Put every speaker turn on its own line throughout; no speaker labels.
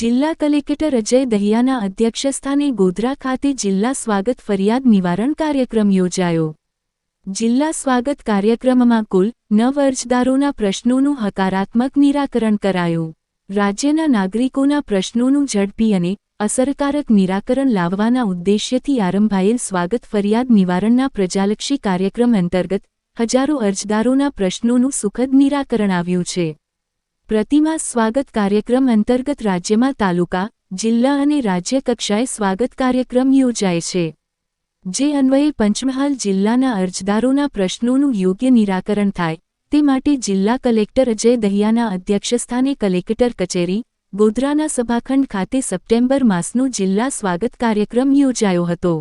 જિલ્લા કલેક્ટર અજય દહિયાના અધ્યક્ષસ્થાને ગોધરા ખાતે જિલ્લા સ્વાગત ફરિયાદ નિવારણ કાર્યક્રમ યોજાયો. જિલ્લા સ્વાગત કાર્યક્રમમાં કુલ નવ અરજદારોના પ્રશ્નોનું હકારાત્મક નિરાકરણ કરાયું. રાજ્યના નાગરિકોના પ્રશ્નોનું ઝડપી અને અસરકારક નિરાકરણ લાવવાના ઉદ્દેશ્યથી આરંભાયેલ સ્વાગત ફરિયાદ નિવારણના પ્રજાલક્ષી કાર્યક્રમ અંતર્ગત હજારો અરજદારોના પ્રશ્નોનું સુખદ નિરાકરણ આવ્યું છે. પ્રતિમા સ્વાગત કાર્યક્રમ અંતર્ગત રાજ્યમાં તાલુકા, જિલ્લા અને રાજ્ય કક્ષાએ સ્વાગત કાર્યક્રમ યોજાય છે. જે અન્વયે પંચમહાલ જિલ્લાના અરજદારોના પ્રશ્નોનું યોગ્ય નિરાકરણ થાય, તે માટે જિલ્લા કલેક્ટર અજય દહિયાના અધ્યક્ષસ્થાને કલેક્ટર કચેરી, ગોધરાના સભાખંડ ખાતે સપ્ટેમ્બર માસનો જિલ્લા સ્વાગત કાર્યક્રમ યોજાયો હતો.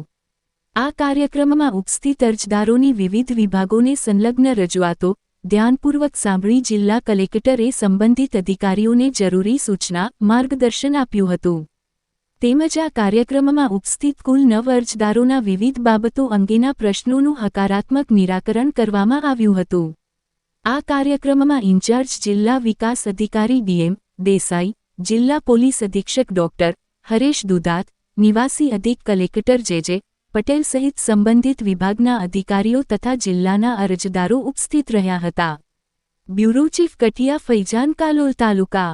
આ કાર્યક્રમમાં ઉપસ્થિત અરજદારોની વિવિધ વિભાગોને સંલગ્ન રજૂઆતો ધ્યાનપૂર્વક સાંભળી જિલ્લા કલેક્ટરે સંબંધિત અધિકારીઓને જરૂરી સૂચના, માર્ગદર્શન આપ્યું હતું. તેમજ આ કાર્યક્રમમાં ઉપસ્થિત કુલ નવ અરજદારોના વિવિધ બાબતો અંગેના પ્રશ્નોનું હકારાત્મક નિરાકરણ કરવામાં આવ્યું હતું. આ કાર્યક્રમમાં ઇન્ચાર્જ જિલ્લા વિકાસ અધિકારી ડીએમ દેસાઈ, જિલ્લા પોલીસ અધિક્ષક ડોક્ટર હરેશ દુદાત નિવાસી અધિક કલેક્ટર જેજે પટેલ સહિત સંબંધિત વિભાગના અધિકારીઓ તથા જિલ્લાના અરજદારો ઉપસ્થિત રહ્યા હતા. Bureau chief Kathiya Faizan Kalol taluka